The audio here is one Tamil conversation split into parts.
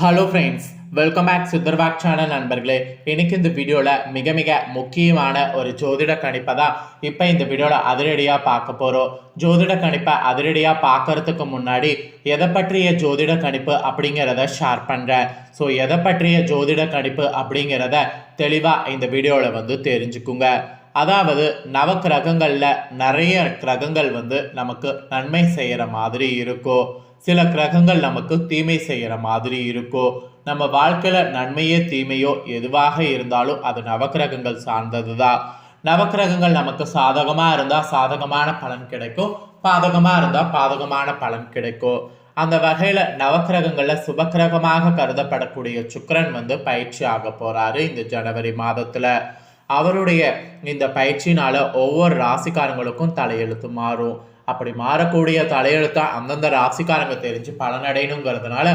ஹலோ ஃப்ரெண்ட்ஸ் வெல்கம் பேக் சித்தர்வாக் சேனல் நண்பர்களே. இன்னைக்கு இந்த வீடியோவில் மிக மிக முக்கியமான ஒரு ஜோதிட கணிப்பை தான் இப்போ இந்த வீடியோவில் அதிரடியாக பார்க்க போகிறோம் ஜோதிட கணிப்பை அதிரடியாக பார்க்கறதுக்கு முன்னாடி எதை பற்றிய ஜோதிட கணிப்பு அப்படிங்கிறத ஷேர் பண்ணுறேன் ஸோ எதை பற்றிய ஜோதிட கணிப்பு அப்படிங்கிறத தெளிவாக இந்த வீடியோவில் வந்து தெரிஞ்சுக்குங்க. அதாவது நவக்கிரகங்களில் நிறைய கிரகங்கள் வந்து நமக்கு நன்மை செய்கிற மாதிரி இருக்கும் சில கிரகங்கள் நமக்கு தீமை செய்கிற மாதிரி இருக்கும் நம்ம வாழ்க்கையில் நன்மையோ தீமையோ எதுவாக இருந்தாலும் அது நவக்கிரகங்கள் சார்ந்தது தான் நவக்கிரகங்கள் நமக்கு சாதகமாக இருந்தால் சாதகமான பலன் கிடைக்கும் பாதகமாக இருந்தால் பாதகமான பலன் கிடைக்கும். அந்த வகையில் நவக்கிரகங்களில் சுபக்கிரகமாக கருதப்படக்கூடிய சுக்கரன் வந்து பயிற்சி ஆக போகிறாரு இந்த ஜனவரி மாதத்தில். அவருடைய இந்த பயிற்சினால ஒவ்வொரு ராசிக்காரங்களுக்கும் தலையெழுத்து மாறும். அப்படி மாறக்கூடிய தலையெழுத்தா அந்தந்த ராசிக்காரங்க தெரிஞ்சு பலனடையணுங்கிறதுனால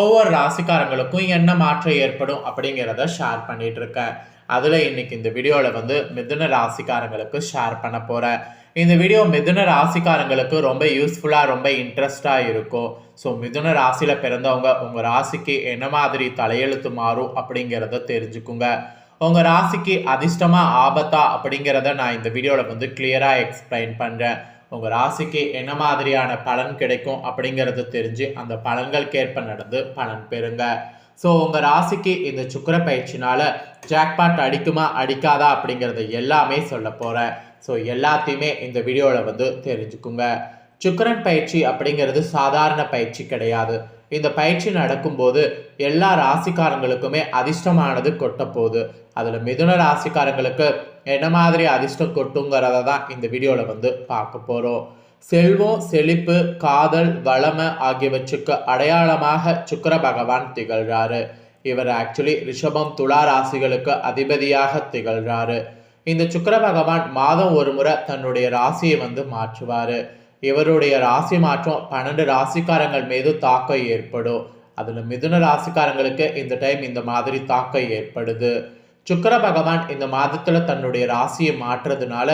ஒவ்வொரு ராசிக்காரங்களுக்கும் என்ன மாற்றம் ஏற்படும் அப்படிங்கிறத ஷேர் பண்ணிட்டு இருக்கேன் அதில் இன்னைக்கு இந்த வீடியோவில் வந்து மிதுன ராசிக்காரங்களுக்கு ஷேர் பண்ண போகிறேன் இந்த வீடியோ மிதுன ராசிக்காரங்களுக்கு ரொம்ப யூஸ்ஃபுல்லாக ரொம்ப இன்ட்ரெஸ்டாக இருக்கும். ஸோ மிதுன ராசியில் பிறந்தவங்க உங்கள் ராசிக்கு என்ன மாதிரி தலையெழுத்து மாறும் அப்படிங்கிறத தெரிஞ்சுக்குங்க. உங்கள் ராசிக்கு அதிர்ஷ்டமாக ஆபத்தா அப்படிங்கிறத நான் இந்த வீடியோவில் வந்து கிளியராக எக்ஸ்பிளைன் பண்ணுறேன் உங்கள் ராசிக்கு என்ன மாதிரியான பலன் கிடைக்கும் அப்படிங்கிறத தெரிஞ்சு அந்த பலன்களுக்கேற்ப நடந்து பலன் பெறுங்க. ஸோ உங்கள் ராசிக்கு இந்த சுக்கர பயிற்சினால் ஜாக்பாட் அடிக்குமா அடிக்காதா அப்படிங்கிறத எல்லாமே சொல்ல போகிறேன் ஸோ எல்லாத்தையுமே இந்த வீடியோவில் வந்து தெரிஞ்சுக்குங்க. சுக்கரன் பயிற்சி அப்படிங்கிறது சாதாரண பயிற்சி கிடையாது. இந்த பயிற்சி நடக்கும்போது எல்லா ராசிக்காரங்களுக்குமே அதிர்ஷ்டமானது கொட்டப்போகுது. அதில் மிதுன ராசிக்காரங்களுக்கு என்ன மாதிரி அதிர்ஷ்டம் கொட்டுங்கிறத தான் இந்த வீடியோவில் வந்து பார்க்க போகிறோம் செல்வம் செழிப்பு காதல் வளமை ஆகியவற்றுக்கு அடையாளமாக சுக்கர பகவான் திகழ்கிறாரு இவர் ஆக்சுவலி ரிஷபம் துலா ராசிகளுக்கு அதிபதியாக திகழ்கிறாரு இந்த சுக்கர பகவான் மாதம் ஒரு முறை தன்னுடைய ராசியை வந்து மாற்றுவார். இவருடைய ராசி மாற்றம் பன்னெண்டு ராசிக்காரங்கள் மீது தாக்கம் ஏற்படும். அதில் மிதுன ராசிக்காரங்களுக்கு இந்த டைம் இந்த மாதிரி தாக்கம் ஏற்படுது. சுக்கர பகவான் இந்த மாதத்தில் தன்னுடைய ராசியை மாற்றுறதுனால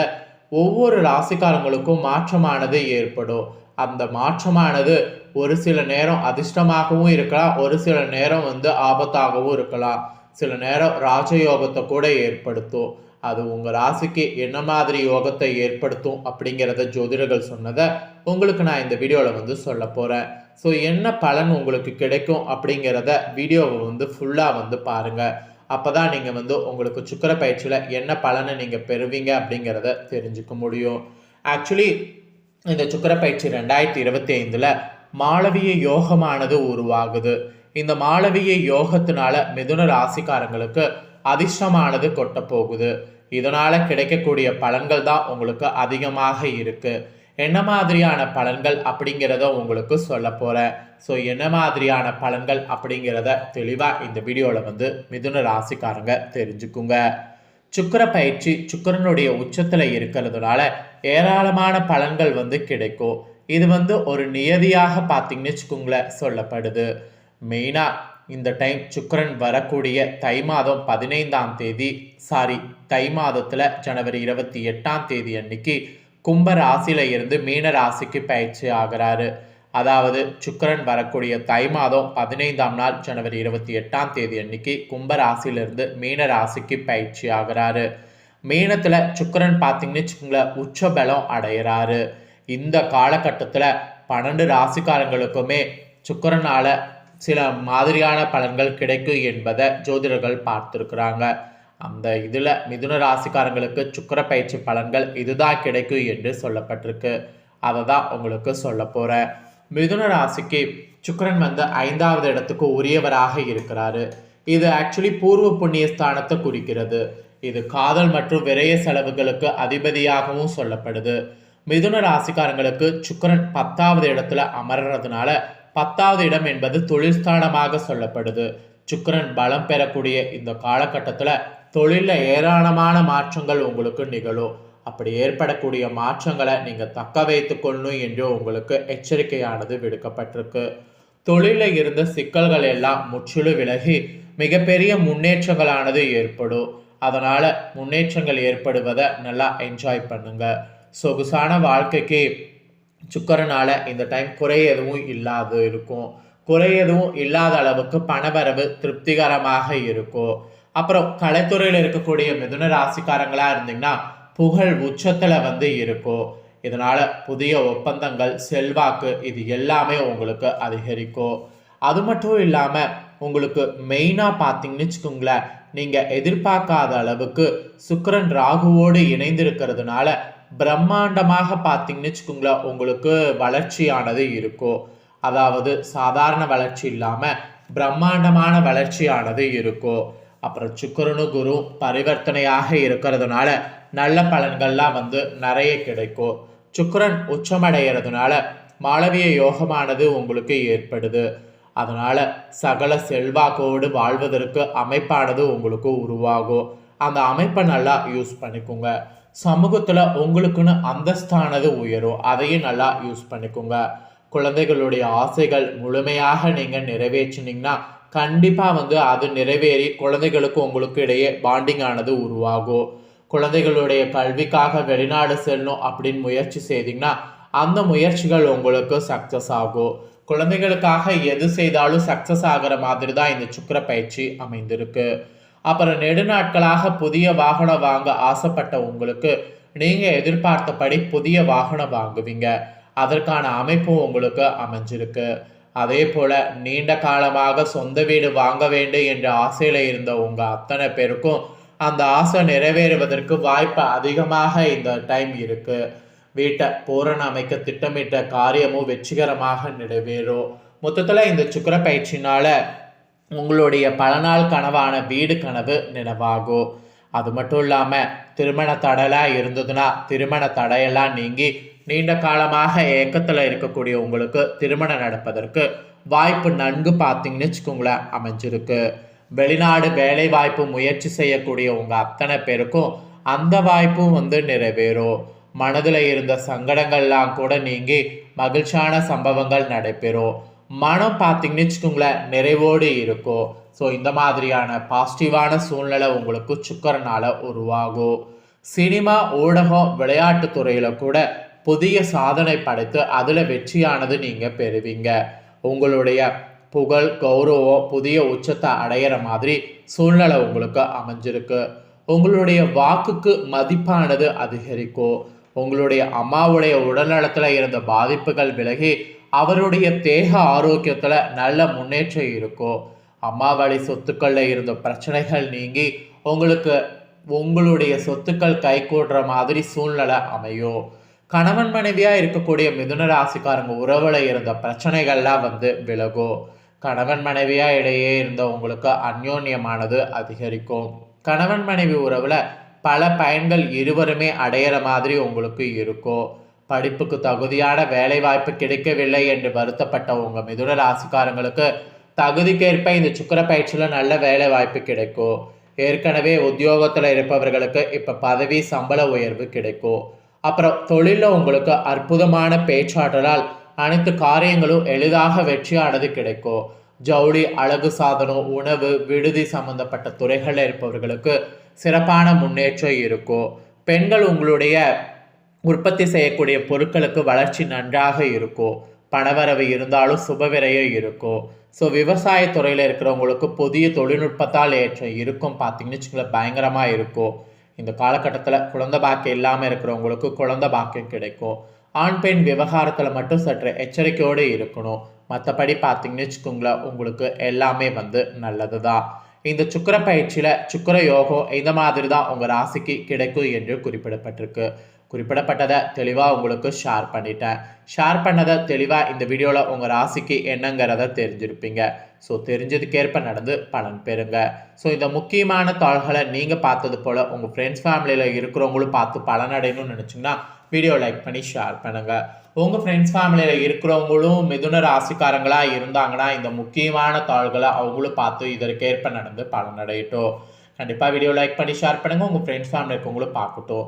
ஒவ்வொரு ராசிக்காரங்களுக்கும் மாற்றமானது ஏற்படும். அந்த மாற்றமானது ஒரு சில நேரம் அதிர்ஷ்டமாகவும் இருக்கலாம் ஒரு சில நேரம் வந்து ஆபத்தாகவும் இருக்கலாம். சில நேரம் ராஜயோகத்தை கூட ஏற்படுத்தும். அது உங்கள் ராசிக்கு என்ன மாதிரி யோகத்தை ஏற்படுத்தும் அப்படிங்கிறத ஜோதிடர்கள் சொன்னதை உங்களுக்கு நான் இந்த வீடியோவில் வந்து சொல்ல போகிறேன் ஸோ என்ன பலன் உங்களுக்கு கிடைக்கும் அப்படிங்கிறத வீடியோவை வந்து ஃபுல்லாக வந்து பாருங்கள் அப்போ தான் நீங்கள் வந்து உங்களுக்கு சுக்கர பயிற்சியில் என்ன பலனை நீங்கள் பெறுவீங்க அப்படிங்கிறத தெரிஞ்சுக்க முடியும். ஆக்சுவலி இந்த சுக்கர பயிற்சி ரெண்டாயிரத்தி இருபத்தி ஐந்தில் மாளவிய யோகமானது உருவாகுது. இந்த மாளவிய யோகத்தினால மிதுன ராசிக்காரங்களுக்கு அதிர்ஷ்டமானது கொட்ட போகுது இதனால கிடைக்கக்கூடிய பலன்கள் தான் உங்களுக்கு அதிகமாக இருக்கு. என்ன மாதிரியான பலன்கள் அப்படிங்கிறத உங்களுக்கு சொல்ல போகிறேன் ஸோ என்ன மாதிரியான பலன்கள் அப்படிங்கிறத தெளிவாக இந்த வீடியோவில் வந்து மிதுன ராசிக்காரங்க தெரிஞ்சுக்குங்க. சுக்கர பயிற்சி சுக்கரனுடைய உச்சத்தில் இருக்கிறதுனால ஏராளமான பலன்கள் வந்து கிடைக்கும். இது வந்து ஒரு நியதியாக பார்த்தீங்கன்னு வச்சுக்கோங்களேன் சொல்லப்படுது. மெயினாக இந்த டைம் சுக்கரன் வரக்கூடிய தை மாதம் பதினைந்தாம் தேதி சாரி தை மாதத்தில் ஜனவரி இருபத்தி எட்டாம் தேதி அன்னைக்கு கும்ப ராசியில இருந்து மீன ராசிக்கு பயிற்சி ஆகிறாரு. அதாவது சுக்கரன் வரக்கூடிய தை மாதம் பதினைந்தாம் நாள் ஜனவரி இருபத்தி எட்டாம் தேதி அன்னைக்கு கும்ப ராசியிலிருந்து மீன ராசிக்கு பயிற்சி ஆகிறாரு. மீனத்தில் சுக்கரன் பார்த்தீங்கன்னு வச்சுக்கோங்களேன் உச்ச பலம் அடைகிறாரு இந்த காலகட்டத்தில் பன்னெண்டு ராசிக்காரங்களுக்குமே சுக்கரனால சில மாதிரியான பலன்கள் கிடைக்கும் என்பதை ஜோதிடர்கள் பார்த்துருக்குறாங்க. அந்த இதில் மிதுன ராசிக்காரங்களுக்கு சுக்கர பயிற்சி பலன்கள் இதுதான் கிடைக்கும் என்று சொல்லப்பட்டிருக்கு. அதை தான் உங்களுக்கு சொல்ல போகிறேன் மிதுன ராசிக்கு சுக்கரன் வந்து ஐந்தாவது இடத்துக்கு உரியவராக இருக்கிறாரு. இது ஆக்சுவலி பூர்வ புண்ணிய ஸ்தானத்தை குறிக்கிறது. இது காதல் மற்றும் விரய செலவுகளுக்கு அதிபதியாகவும் சொல்லப்படுது. மிதுன ராசிக்காரங்களுக்கு சுக்கரன் பத்தாவது இடத்துல அமர்றதுனால பத்தாவது இடம் என்பது தொழில்ஸ்தானமாக சொல்லப்படுது. சுக்கரன் பலம் பெறக்கூடிய இந்த காலகட்டத்தில் தொழிலில் ஏராளமான மாற்றங்கள் உங்களுக்கு நிகழும். அப்படி ஏற்படக்கூடிய மாற்றங்களை நீங்கள் தக்க வைத்துக்கொள்ளணும் என்று உங்களுக்கு எச்சரிக்கையானது விடுக்கப்பட்டிருக்கு. தொழிலில் இருந்த சிக்கல்கள் எல்லாம் முற்றிலும் விலகி மிகப்பெரிய முன்னேற்றங்களானது ஏற்படும். அதனால் முன்னேற்றங்கள் ஏற்படுவதை நல்லா என்ஜாய் பண்ணுங்க. சொகுசான வாழ்க்கைக்கு சுக்கரனால் இந்த டைம் குறை எதுவும் இல்லாது இருக்கும். குறை எதுவும் இல்லாத அளவுக்கு பணவரவு திருப்திகரமாக இருக்கும். அப்புறம் கலைத்துறையில் இருக்கக்கூடிய மிதுன ராசிக்காரங்களாக இருந்தீங்கன்னா புகழ் உச்சத்தில் வந்து இருக்கும். இதனால் புதிய ஒப்பந்தங்கள் செல்வாக்கு இது எல்லாமே உங்களுக்கு அதிகரிக்கும். அது மட்டும் இல்லாமல் உங்களுக்கு மெயினாக பார்த்தீங்கன்னு வச்சுக்கோங்களேன் நீங்கள் எதிர்பார்க்காத அளவுக்கு சுக்கரன் ராகுவோடு இணைந்திருக்கிறதுனால பிரம்மாண்டமாக பார்த்தீங்கன்னு வச்சுக்கோங்களேன் உங்களுக்கு வளர்ச்சியானது இருக்கும் அதாவது சாதாரண வளர்ச்சி இல்லாமல் பிரம்மாண்டமான வளர்ச்சியானது இருக்கும் அப்புறம் சுக்கரனு குரு பரிவர்த்தனையாக இருக்கிறதுனால நல்ல பலன்கள்லாம் வந்து நிறைய கிடைக்கும் சுக்கரன் உச்சமடைகிறதுனால மாளவிய யோகமானது உங்களுக்கு ஏற்படுது. அதனால சகல செல்வாக்கோடு வாழ்வதற்கு அமைப்பானது உங்களுக்கு உருவாகும். அந்த அமைப்பை நல்லா யூஸ் பண்ணிக்கோங்க. சமூகத்தில் உங்களுக்குன்னு அந்தஸ்தானது உயரும். அதையும் நல்லா யூஸ் பண்ணிக்கோங்க. குழந்தைகளுடைய ஆசைகள் முழுமையாக நீங்கள் நிறைவேற்றினீங்கன்னா கண்டிப்பாக வந்து அது நிறைவேறி குழந்தைகளுக்கு உங்களுக்கு இடையே பாண்டிங் ஆனது உருவாகும். குழந்தைகளுடைய கல்விக்காக வெளிநாடு செல்லணும் அப்படின்னு முயற்சி செய்தீங்கன்னா அந்த முயற்சிகள் உங்களுக்கு சக்ஸஸ் ஆகும். குழந்தைகளுக்காக எது செய்தாலும் சக்ஸஸ் ஆகிற மாதிரி தான் இந்த சுக்கர பயிற்சி அமைந்திருக்கு. அப்புறம் நெடுநாட்களாக புதிய வாகனம் வாங்க ஆசைப்பட்ட உங்களுக்கு. நீங்கள் எதிர்பார்த்தபடி புதிய வாகனம் வாங்குவீங்க. அதற்கான அமைப்பும் உங்களுக்கு அமைஞ்சிருக்கு. அதே போல் நீண்ட காலமாக சொந்த வீடு வாங்க வேண்டும் என்ற ஆசையில் இருந்த உங்கள் அத்தனை பேருக்கும் அந்த ஆசை நிறைவேறுவதற்கு வாய்ப்பு அதிகமாக இந்த டைம் இருக்குது வீட்டை பூரண அமைக்க திட்டமிட்ட காரியமும் வெற்றிகரமாக நிறைவேறும். மொத்தத்தில் இந்த சுக்கர பயிற்சினால உங்களுடைய பல நாள் கனவான வீடு கனவு நினைவாகும் அது மட்டும் இல்லாமல் திருமண தடையெல்லாம் இருந்ததுன்னா திருமண தடையெல்லாம் நீங்கி நீண்ட காலமாக ஏக்கத்தில் இருக்கக்கூடிய உங்களுக்கு திருமணம் நடப்பதற்கு வாய்ப்பு நன்கு பார்த்தீங்கன்னு வச்சுக்கோங்களேன் அமைஞ்சிருக்கு. வெளிநாடு வேலை வாய்ப்பு முயற்சி செய்யக்கூடிய உங்கள் அத்தனை பேருக்கும் அந்த வாய்ப்பும் வந்து நிறைவேறும். மனதில் இருந்த சங்கடங்கள்லாம் கூட நீங்கி மகிழ்ச்சியான சம்பவங்கள் நடைபெறும். மனம் பார்த்தீங்கன்னு வச்சுக்கோங்களேன் நிறைவோடு இருக்கும் ஸோ இந்த மாதிரியான பாசிட்டிவான சூழ்நிலை உங்களுக்கு சுக்கரனால் உருவாகும். சினிமா ஊடகம் விளையாட்டு துறையில் கூட புதிய சாதனை படைத்து அதில் வெற்றியானது நீங்கள் பெறுவீங்க. உங்களுடைய புகழ் கௌரவம் புதிய உச்சத்தை அடையிற மாதிரி சூழ்நிலை உங்களுக்கு அமைஞ்சிருக்கு. உங்களுடைய வாக்குக்கு மதிப்பானது அதிகரிக்கும். உங்களுடைய அம்மாவுடைய உடல்நலத்தில் இருந்த பாதிப்புகள் விலகி அவருடைய தேக ஆரோக்கியத்தில் நல்ல முன்னேற்றம் இருக்கும் அம்மா சொத்துக்களில் இருந்த பிரச்சனைகள் நீங்கி உங்களுக்கு உங்களுடைய சொத்துக்கள் கை கூடுற மாதிரி சூழ்நிலை அமையும் கணவன் மனைவியாக இருக்கக்கூடிய மிதுன ராசிக்காரங்க உறவில் இருந்த பிரச்சனைகள்லாம் வந்து விலகும் கணவன் மனைவியாக இடையே இருந்த உங்களுக்கு அந்யோன்யமானது அதிகரிக்கும். கணவன் மனைவி உறவில் பல பயன்கள் இருவருமே அடையிற மாதிரி உங்களுக்கு இருக்கும் படிப்புக்கு தகுதியான வேலை வாய்ப்பு கிடைக்கவில்லை என்று வருத்தப்பட்ட உங்கள் மிதுன ராசிக்காரங்களுக்கு தகுதிக்கேற்ப இந்த சுக்கர பயிற்சியில் நல்ல வேலை வாய்ப்பு கிடைக்கும். ஏற்கனவே உத்தியோகத்தில் இருப்பவர்களுக்கு இப்போ பதவி சம்பள உயர்வு கிடைக்கும். அப்புறம் தொழிலில் உங்களுக்கு அற்புதமான பேச்சாற்றலால் அனைத்து காரியங்களும் எளிதாக வெற்றியானது கிடைக்கும். ஜவுளி அழகு சாதனம் உணவு விடுதி சம்பந்தப்பட்ட துறைகளில் இருப்பவர்களுக்கு சிறப்பான முன்னேற்றம் இருக்கும். பெண்கள் உங்களுடைய உற்பத்தி செய்யக்கூடிய பொருட்களுக்கு வளர்ச்சி நன்றாக இருக்கும் பணவரவு இருந்தாலும் சுபவிரையும் இருக்கும் ஸோ விவசாய துறையில் இருக்கிறவங்களுக்கு புதிய தொழில்நுட்பத்தால் ஏற்றம் இருக்கும் பார்த்தீங்கன்னு வச்சுக்கோங்களேன் பயங்கரமாக இருக்கும் இந்த காலகட்டத்தில் குழந்த பாக்கியம் இல்லாமல் இருக்கிறவங்களுக்கு குழந்த பாக்கியம் கிடைக்கும். ஆண் பெண் விவகாரத்தில் மட்டும் சற்று எச்சரிக்கையோடு இருக்கணும். மற்றபடி பார்த்தீங்கன்னு வச்சுக்கோங்களேன் உங்களுக்கு எல்லாமே வந்து நல்லது தான் இந்த சுக்கர பயிற்சியில் சுக்கர யோகம் இந்த மாதிரி தான் உங்கள் ராசிக்கு கிடைக்கும் என்று குறிப்பிடப்பட்டிருக்கு. குறிப்பிடப்பட்டதை தெளிவாக உங்களுக்கு ஷேர் பண்ணிட்டேன். ஷேர் பண்ணதை தெளிவாக இந்த வீடியோவில் உங்கள் ராசிக்கு என்னங்கிறத தெரிஞ்சிருப்பீங்க. ஸோ தெரிஞ்சதுக்கேற்ப நடந்து பலன் பெறுங்க. ஸோ இந்த முக்கியமான தாள்களை நீங்கள் பார்த்தது போல் உங்கள் ஃப்ரெண்ட்ஸ் ஃபேமிலியில் இருக்கிறவங்களும் பார்த்து பலனடையணும்னு நினச்சிங்கன்னா வீடியோ லைக் பண்ணி ஷேர் பண்ணுங்கள் உங்கள் ஃப்ரெண்ட்ஸ் ஃபேமிலியில் இருக்கிறவங்களும் மிதுன ராசிக்காரங்களாக இருந்தாங்கன்னா இந்த முக்கியமான தாள்களை அவங்களும் பார்த்து இதற்கேற்ப நடந்து பலனடையட்டும் கண்டிப்பாக வீடியோ லைக் பண்ணி ஷேர் பண்ணுங்கள் உங்கள் ஃப்ரெண்ட்ஸ் ஃபேமிலி இருக்கவங்களும் பார்க்கட்டும்.